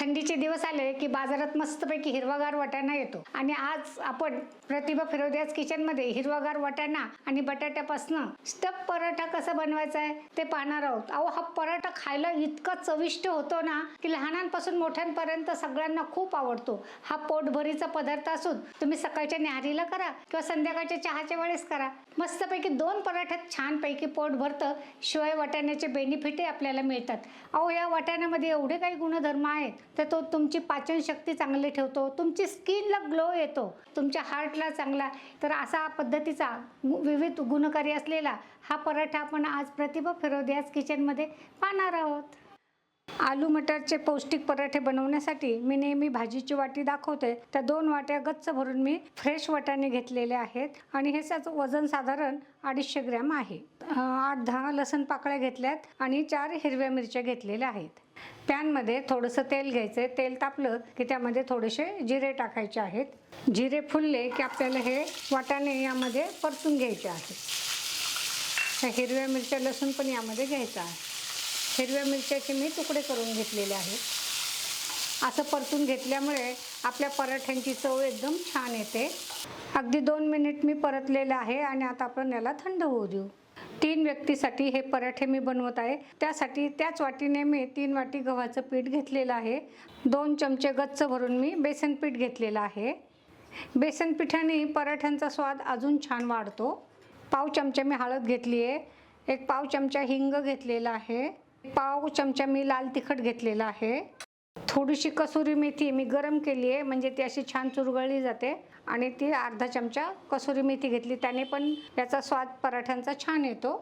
थंडीचे दिवस आले की बाजारात मस्तपैकी हिरवागार वाटाणा येतो. आणि आज आपण प्रतिभा फिरोदियाज किचनमध्ये हिरवागार वाटाणा आणि बटाट्यापासून स्टफ पराठा कसा बनवायचा आहे ते पाहणार आहोत. अहो हा पराठा खायला इतका चविष्ट होतो ना की लहानांपासून मोठ्यांपर्यंत सगळ्यांना खूप आवडतो. हा पोटभरीचा पदार्थ असून तुम्ही सकाळच्या न्याहारीला करा किंवा संध्याकाळच्या चहाच्या वेळेस करा. मस्तपैकी दोन पराठ्यात छानपैकी पोट भरतं शिवाय वाटाण्याचे बेनिफिटही आपल्याला मिळतात. अहो या वाटाण्यामध्ये एवढे काही गुणधर्म आहेत. तर तो तुमची पाचनशक्ती चांगली ठेवतो तुमची स्किनला ग्लो येतो तुमच्या हार्टला चांगला. तर असा पद्धतीचा विविध गुणकारी असलेला हा पराठा आपण आज प्रतिभा फिरोदियास किचनमध्ये पाहणार आहोत. आलू मटरचे पौष्टिक पराठे बनवण्यासाठी मी नेहमी भाजीची वाटी दाखवते. त्या दोन वाट्या गच्च भरून मी फ्रेश वाटाणे घेतलेले आहेत आणि हे त्याचं वजन साधारण अडीचशे ग्रॅम आहे. आठ दहा लसण पाकळ्या घेतल्यात आणि चार हिरव्या मिरच्या घेतलेल्या आहेत. पॅनमध्ये थोडंसं तेल घ्यायचं आहे तेल तापलं की त्यामध्ये थोडेसे जिरे टाकायचे आहेत. जिरे फुलले की आपल्याला हे वाटाणे यामध्ये परतून घ्यायचे आहेत हिरव्या मिरच्या लसूण पण यामध्ये घ्यायचं आहे. हिरव्या मिरच्याचे मी तुकडे करून घेतलेले आहेत. असं परतून घेतल्यामुळे आपल्या पराठ्यांची चव एकदम छान येते. अगदी दोन मिनिट मी परतलेलं आहे आणि आता आपण याला थंड होऊ देऊ. तीन व्यक्तीसाठी हे पराठे मी बनवत आहे. त्यासाठी त्याच वाटीने मी तीन वाटी गव्हाचं पीठ घेतलेलं आहे. दोन चमचे गच्च भरून मी बेसन पीठ घेतलेलं आहे. बेसन पिठाने पराठ्यांचा स्वाद अजून छान वाढतो. पाव चमचे मी हळद घेतली आहे एक पाव चमचा हिंग घेतलेला आहे. पाव चमचा मी लाल तिखट घेतलेला आहे. थोडीशी कसुरी मेथी मी गरम केली आहे म्हणजे ती अशी छान चुरगळली जाते. आणि ती अर्धा चमचा कसुरी मेथी घेतली. त्याने पण याचा स्वाद पराठ्यांचा छान येतो.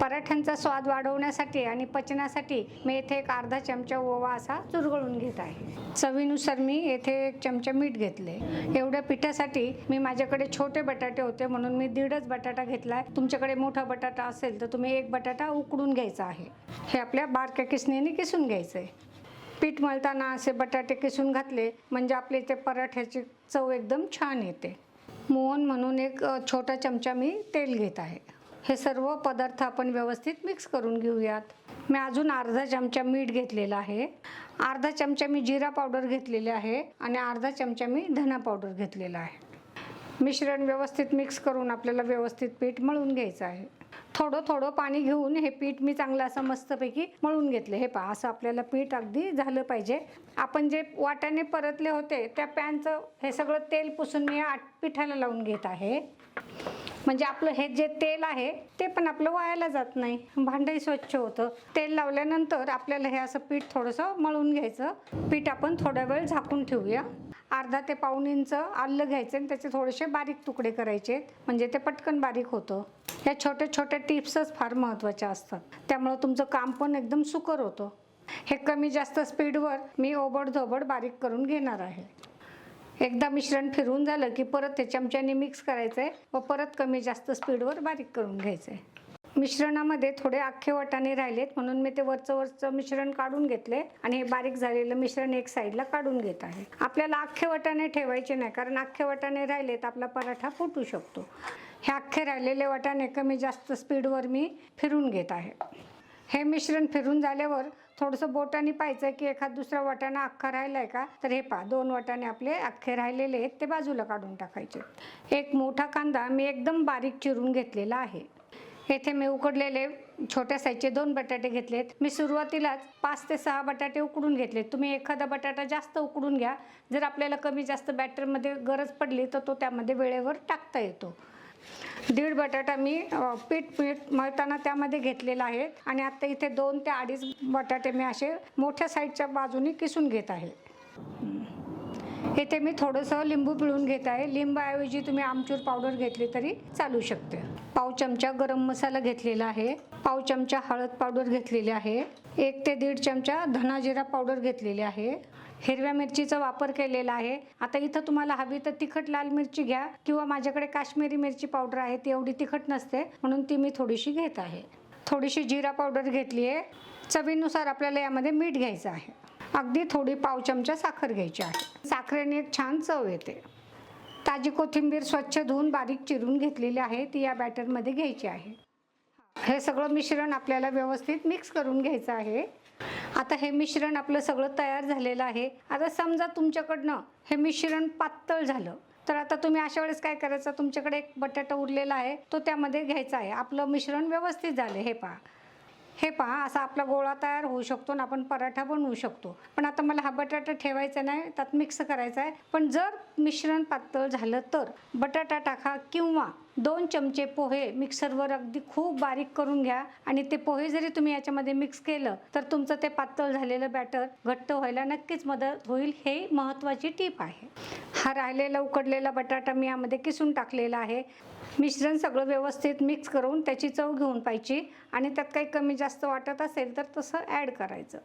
पराठ्यांचा स्वाद वाढवण्यासाठी आणि पचनासाठी मी येथे एक अर्धा चमचा ओवा असा चुरगळून घेत आहे. चवीनुसार मी येथे एक चमचा मीठ घेतले एवढ्या पिठासाठी मी माझ्याकडे छोटे बटाटे होते म्हणून मी दीडच बटाटा घेतला आहे तुमच्याकडे मोठा बटाटा असेल तर तुम्ही एक बटाटा उकडून घ्यायचा आहे. हे आपल्या बारक्या किसणीने किसून घ्यायचं आहे पीठ मळताना असे बटाटे किसून घातले म्हणजे आपले ते पराठ्याची चव एकदम छान येते. मोहन म्हणून एक छोटा चमचा मी तेल घेत आहे. हे सर्व पदार्थ आपण व्यवस्थित मिक्स करून घेऊयात. मी अजून अर्धा चमचा मीठ घेतलेला आहे. अर्धा चमचा मी जिरा पावडर घेतलेले आहे आणि अर्धा चमचा मी धना पावडर घेतलेला आहे. मिश्रण व्यवस्थित मिक्स करून आपल्याला व्यवस्थित पीठ मळून घ्यायचं आहे. थोडं थोडं पाणी घेऊन हे पीठ मी चांगलं असं मस्तपैकी मळून घेतलं. हे पहा असं आपल्याला पीठ अगदी झालं पाहिजे. आपण जे वाट्याने परतले होते त्या पॅनचं हे सगळं तेल पुसून मी आठ पिठाला लावून घेत आहे. म्हणजे आपलं हे जे तेल आहे ते पण आपलं वायाला जात नाही. भांडंही स्वच्छ होतं. तेल लावल्यानंतर आपल्याला हे असं पीठ थोडंसं मळून घ्यायचं. पीठ आपण थोडा वेळ झाकून ठेवूया. अर्धा ते पाऊन इंच आलं घ्यायचं आणि त्याचे थोडेसे बारीक तुकडे करायचे. म्हणजे ते पटकन बारीक होतं. या छोट्या छोट्या टिप्सच फार महत्त्वाच्या असतात. त्यामुळं तुमचं काम पण एकदम सुकर होतं. हे कमी जास्त स्पीडवर मी ओबडधोबड बारीक करून घेणार आहे. एकदा मिश्रण फिरवून झालं की परत ते चमच्याने मिक्स करायचं आहे व परत कमी जास्त स्पीडवर बारीक करून घ्यायचं आहे मिश्रणामध्ये थोडे अख्खे वाटाणे राहिलेत म्हणून मी ते वरचं वरचं मिश्रण काढून घेतले आणि हे बारीक झालेलं मिश्रण एक साईडला काढून घेत आहे. आपल्याला अख्खे वाटाणे ठेवायचे नाही कारण अख्खे वाटाणे राहिलेत आपला पराठा फुटू शकतो. हे अख्खे राहिलेले वाटाणे कमी जास्त स्पीडवर मी फिरून घेत आहे. हे मिश्रण फिरून झाल्यावर थोडंसं बोटाने पाहायचं की एखाद दुसरा वाटाणा अख्खा राहिला आहे का? तर हे पहा दोन वाटाणे आपले अख्खे राहिलेले आहेत ते बाजूला काढून टाकायचे. एक मोठा कांदा मी एकदम बारीक चिरून घेतलेला आहे. येथे मी उकडलेले छोट्या साईजचे दोन बटाटे घेतलेत. मी सुरुवातीलाच पाच ते सहा बटाटे उकडून घेतलेत. तुम्ही एखादा बटाटा जास्त उकडून घ्या. जर आपल्याला कमी जास्त बॅटरमध्ये गरज पडली तर तो त्यामध्ये वेळेवर टाकता येतो. दीड बटाटा मी पीठ पीठ मळताना त्यामध्ये घेतलेला आहे. आणि आता इथे दोन ते अडीच बटाटे मी असे मोठ्या साईडच्या बाजूने किसून घेत आहे. इथे मी थोडंसं लिंबू पिळून घेत आहे. लिंबाऐवजी तुम्ही आमचूर पावडर घेतली तरी चालू शकते. पाव चमचा गरम मसाला घेतलेला आहे. पाव चमचा हळद पावडर घेतलेली आहे. एक ते दीड चमचा धनाजिरा पावडर घेतलेली आहे. हिरव्या मिरचीचा वापर केलेला आहे. आता इथं तुम्हाला हवी तर तिखट लाल मिरची घ्या किंवा माझ्याकडे काश्मीरी मिरची पावडर आहे ती एवढी तिखट नसते म्हणून ती मी थोडीशी घेत आहे. थोडीशी जिरा पावडर घेतली आहे. चवीनुसार आपल्याला यामध्ये मीठ घ्यायचं आहे. अगदी थोडी पाव चमचा साखर घ्यायची आहे. साखरेने एक छान चव येते. ताजी कोथिंबीर स्वच्छ धुवून बारीक चिरून घेतलेली आहे ती या बॅटरमध्ये घ्यायची आहे. हे सगळं मिश्रण आपल्याला व्यवस्थित मिक्स करून घ्यायचं आहे. आता हे मिश्रण आपलं सगळं तयार झालेलं आहे. आता समजा तुमच्याकडनं हे मिश्रण पातळ झालं. तर आता तुम्ही अशा वेळेस काय करायचं? तुमच्याकडे एक बटाटा उरलेला आहे. तो त्यामध्ये घ्यायचा आहे. आपलं मिश्रण व्यवस्थित झालं हे पहा. हे पहा असा आपला गोळा तयार होऊ शकतो आणि आपण पराठा बनवू शकतो. पण आता मला हा बटाटा ठेवायचा नाही त्यात मिक्स करायचा आहे. पण जर मिश्रण पातळ झालं तर बटाटा टाका किंवा दोन चमचे पोहे मिक्सरवर अगदी खूप बारीक करून घ्या. आणि ते पोहे जरी तुम्ही याच्यामध्ये मिक्स केलं तर तुमचं ते पातळ झालेलं बॅटर घट्ट व्हायला नक्कीच मदत होईल. हे महत्त्वाची टीप आहे. हा राहिलेला उकडलेला बटाटा मी यामध्ये किसून टाकलेला आहे. मिश्रण सगळं व्यवस्थित मिक्स करून त्याची चव घेऊन पाहिजे आणि त्यात काही कमी जास्त वाटत असेल तर तसं ॲड करायचं.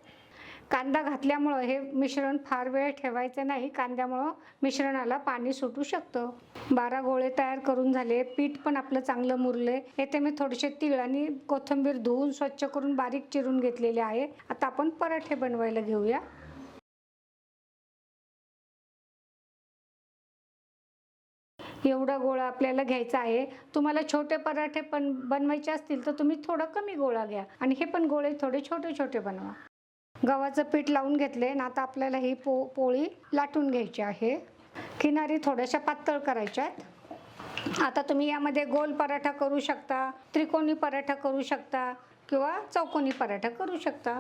कांदा घातल्यामुळं हे मिश्रण फार वेळ ठेवायचं नाही कांद्यामुळं मिश्रणाला पाणी सुटू शकतं. बारा गोळे तयार करून झाले पीठ पण आपलं चांगलं मुरले येथे मी थोडेसे तीळ आणि कोथिंबीर धुवून स्वच्छ करून बारीक चिरून घेतलेले आहे. आता आपण पराठे बनवायला घेऊया. एवढा गोळा आपल्याला घ्यायचा आहे. तुम्हाला छोटे पराठे पण बनवायचे असतील तर तुम्ही थोडं कमी गोळा घ्या. आणि हे पण गोळे थोडे छोटे छोटे बनवा. गव्हाचं पीठ लावून घेतले ना आता आपल्याला ही पो पोळी लाटून घ्यायची आहे. किनारी थोड्याशा पातळ करायच्या आहेत. आता तुम्ही यामध्ये गोल पराठा करू शकता त्रिकोणी पराठा करू शकता किंवा चौकोनी पराठा करू शकता.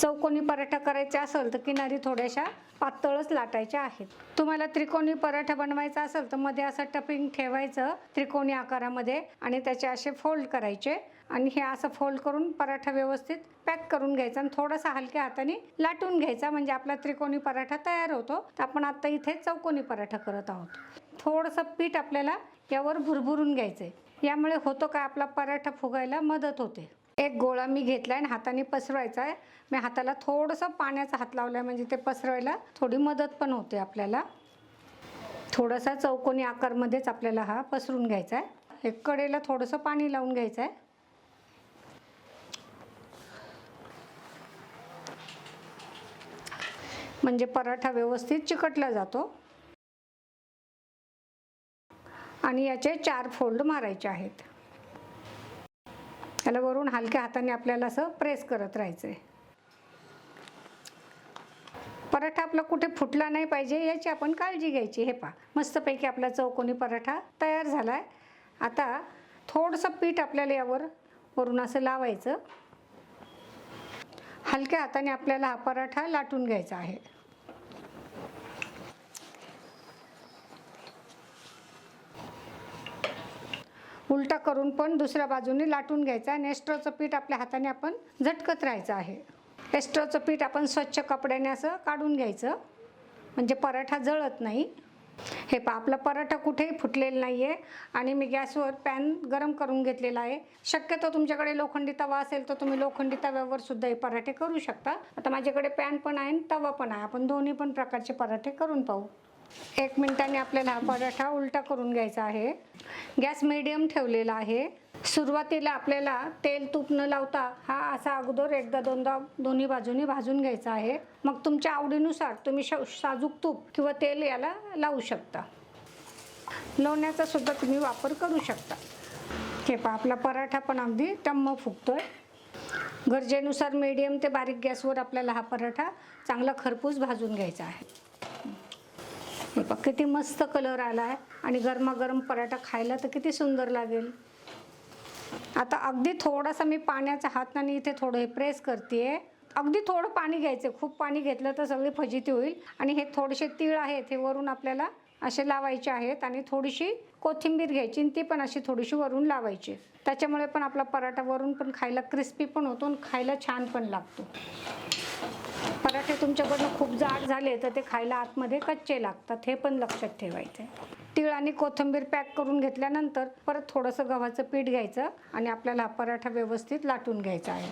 चौकोनी पराठा करायचा असेल तर किनारी थोड्याशा पातळच लाटायच्या आहेत. तुम्हाला त्रिकोणी पराठा बनवायचा असेल तर मध्ये असं टपिंग ठेवायचं त्रिकोणी आकारामध्ये आणि त्याचे असे फोल्ड करायचे आणि हे असं फोल्ड करून पराठा व्यवस्थित पॅक करून घ्यायचा आणि थोडासा हलक्या हाताने लाटून घ्यायचा म्हणजे आपला त्रिकोणी पराठा तयार होतो. तर आपण आता इथे चौकोनी पराठा करत आहोत. थोडंसं पीठ आपल्याला यावर भुरभुरून घ्यायचं आहे यामुळे होतो काय आपला पराठा फुगायला मदत होते. एक गोळा मी घेतला आणि हाताने पसरवायचा आहे मी हाताला थोडंसं पाण्याचा हात लावला आहे म्हणजे ते पसरवायला थोडी मदत पण होते आपल्याला. थोडासा चौकोनी आकारमध्येच आपल्याला हा पसरून घ्यायचा आहे एक कडेला थोडंसं पाणी लावून घ्यायचं आहे म्हणजे पराठा व्यवस्थित चिकटला जातो. आणि याचे चार फोल्ड मारायचे आहेत. त्याला वरून हलक्या हाताने आपल्याला असं प्रेस करत राहायचं आहे पराठा आपला कुठे फुटला नाही पाहिजे याची आपण काळजी घ्यायची. हे पहा मस्तपैकी आपला चौकोनी पराठा तयार झाला आहे आता थोडंसं पीठ आपल्याला यावर वरून असं लावायचं. हलक्या हाताने आपल्याला हा पराठा लाटून घ्यायचा आहे. उलटा करून पण दुसऱ्या बाजूने लाटून घ्यायचा आणि एस्ट्रोचं पीठ आपल्या हाताने आपण झटकत राहायचं आहे. एस्ट्रोचं पीठ आपण स्वच्छ कपड्याने असं काढून घ्यायचं. म्हणजे पराठा जळत नाही. हे पा आपला पराठा कुठेही फुटलेला नाही आहे आणि मी गॅसवर पॅन गरम करून घेतलेला आहे. शक्यतो तुमच्याकडे लोखंडी तवा असेल तर तुम्ही लोखंडी तव्यावर सुद्धा हे पराठे करू शकता. आता माझ्याकडे पॅन पण आहे आणि तवा पण आहे. आपण दोन्ही पण प्रकारचे पराठे करून पाहू. एक मिनिटाने आपल्याला हा पराठा उलटा करून घ्यायचा आहे. गॅस मिडियम ठेवलेला आहे. सुरुवातीला आपल्याला तेल तूप न लावता हा असा अगोदर एकदा दोनदा दोन्ही बाजूनी भाजून घ्यायचा आहे. मग तुमच्या आवडीनुसार तुम्ही श साजूक तूप किंवा तेल याला लावू शकता. लोण्याचा सुद्धा तुम्ही वापर करू शकता. हे पहा आपला पराठा पण अगदी टम्म आहे गरजेनुसार मीडियम ते बारीक गॅसवर आपल्याला हा पराठा चांगला खरपूस भाजून घ्यायचा आहे. हे पहा किती मस्त कलर आला आहे आणि गरमागरम पराठा खायला तर किती सुंदर लागेल. आता अगदी थोडासा मी पाण्याचा हाताने इथे थोडं हे प्रेस करते अगदी थोडं पाणी घ्यायचं खूप पाणी घेतलं तर सगळी फजिती होईल. आणि हे थोडेसे तीळ आहेत हे वरून आपल्याला असे लावायचे आहेत आणि थोडीशी कोथिंबीर घ्यायची आणि ती पण अशी थोडीशी वरून लावायची. त्याच्यामुळे पण आपला पराठा वरून पण खायला क्रिस्पी पण होतो आणि खायला छान पण लागतो. पराठे तुमच्याकडनं खूप जाड झाले तर ते खायला आतमध्ये कच्चे लागतात हे पण लक्षात ठेवायचं तीळ आणि कोथिंबीर पॅक करून घेतल्यानंतर परत थोडंसं गव्हाचं पीठ घ्यायचं आणि आपल्याला हा पराठा व्यवस्थित लाटून घ्यायचा आहे.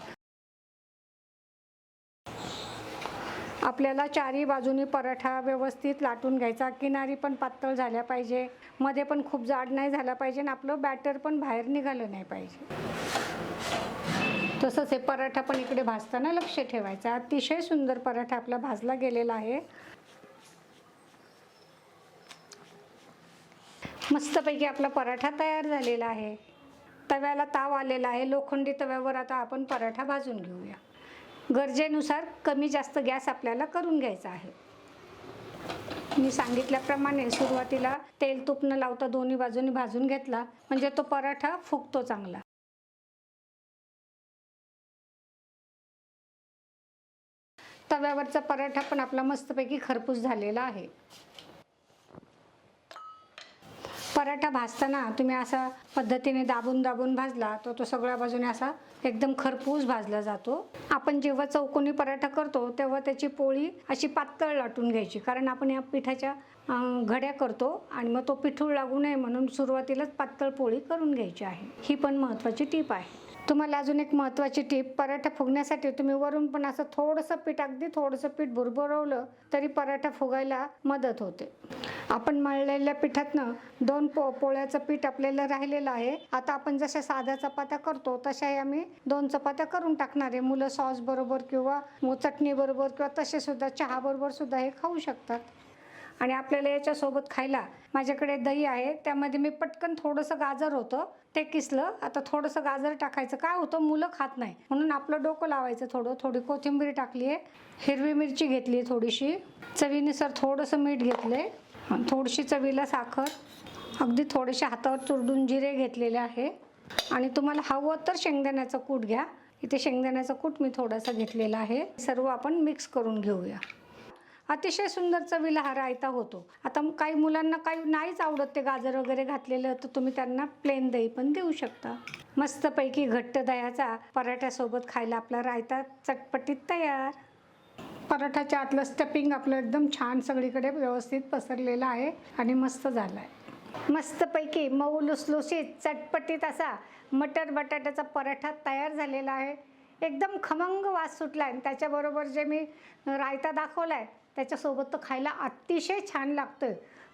आपल्याला चारही बाजूनी पराठा व्यवस्थित लाटून घ्यायचा. किनारी पण पातळ झाल्या पाहिजे मध्ये पण खूप जाड नाही झाला पाहिजे आणि आपलं बॅटर पण बाहेर निघालं नाही पाहिजे. तसंच हे पराठा पण इकडे भाजताना लक्ष ठेवायचं. अतिशय सुंदर पराठा आपला भाजला गेलेला आहे. मस्तपैकी आपला पराठा तयार झालेला आहे. तव्याला ताव आलेला आहे. लोखंडी तव्यावर आता आपण पराठा भाजून घेऊया. गरजेनुसार कमी जास्त गॅस आपल्याला करून घ्यायचा आहे. मी सांगितल्याप्रमाणे सुरुवातीला तेल तूप न लावता दोन्ही बाजूनी भाजून घेतला. म्हणजे तो पराठा फुगतो चांगला. तव्यावरचा पराठा पण आपला मस्तपैकी खरपूस झालेला आहे. पराठा भाजताना तुम्ही असा पद्धतीने दाबून दाबून भाजला तर तो सगळ्या बाजूने असा एकदम खरपूस भाजला जातो. आपण जेव्हा चौकोनी पराठा करतो तेव्हा त्याची पोळी अशी पातळ लाटून घ्यायची. कारण आपण या पिठाच्या घड्या करतो आणि मग तो पिठूळ लागू नये म्हणून सुरुवातीलाच पातळ पोळी करून घ्यायची आहे. ही पण महत्त्वाची टीप आहे. तुम्हाला अजून एक महत्त्वाची टीप पराठा फुगण्यासाठी तुम्ही वरून पण असं थोडंसं पीठ अगदी थोडंसं पीठ भुरभुरवलं तरी पराठा फुगायला मदत होते. आपण मळलेल्या पिठातनं दोन पो पोळ्याचं पीठ आपल्याला राहिलेलं आहे. आता आपण जशा साध्या चपात्या करतो तशाही आम्ही दोन चपात्या करून टाकणार आहे. मुलं सॉस बरोबर किंवा चटणी बरोबर किंवा तसे सुद्धा चहा बरोबर सुद्धा हे खाऊ शकतात. आणि आपल्याला याच्यासोबत खायला माझ्याकडे दही आहे. त्यामध्ये मी पटकन थोडंसं गाजर होतं. ते किसलं. आता थोडंसं गाजर टाकायचं. काय होतं? मुलं खात नाही. म्हणून आपलं डोकं लावायचं थोडं. थोडी कोथिंबीर टाकली आहे. हिरवी मिरची घेतली आहे थोडीशी. चवीनुसार थोडंसं मीठ घेतलं आहे थोडीशी चवीला साखर. अगदी थोडेसे हातावर चुरडून जिरे घेतलेले आहे. आणि तुम्हाला हवं तर शेंगदाण्याचं कूट घ्या. इथे शेंगदाण्याचं कूट मी थोडासा घेतलेला आहे. सर्व आपण मिक्स करून घेऊया. अतिशय सुंदर चवीला हा रायता होतो. आता काही मुलांना काही नाहीच आवडत ते गाजर वगैरे घातलेलं तर तुम्ही त्यांना प्लेन दही पण देऊ शकता. मस्तपैकी घट्ट दह्याचा पराठ्यासोबत खायला आपला रायता चटपटीत तयार. पराठाच्या आतलं स्टपिंग आपलं एकदम छान सगळीकडे व्यवस्थित पसरलेलं आहे आणि मस्त झालं आहे मस्तपैकी मऊ लुसलुसीत चटपटीत असा मटर बटाट्याचा पराठा तयार झालेला आहे. एकदम खमंग वास सुटला आहे त्याच्याबरोबर जे मी रायता दाखवला आहे त्याच्यासोबत तर खायला अतिशय छान लागतं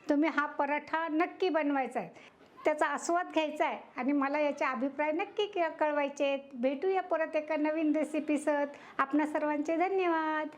तुम्ही हा पराठा नक्की बनवायचा आहे. त्याचा आस्वाद घ्यायचा आहे आणि मला याचे अभिप्राय नक्की कळवायचे आहेत. भेटूया परत एका नवीन रेसिपीसह आपणा सर्वांचे धन्यवाद.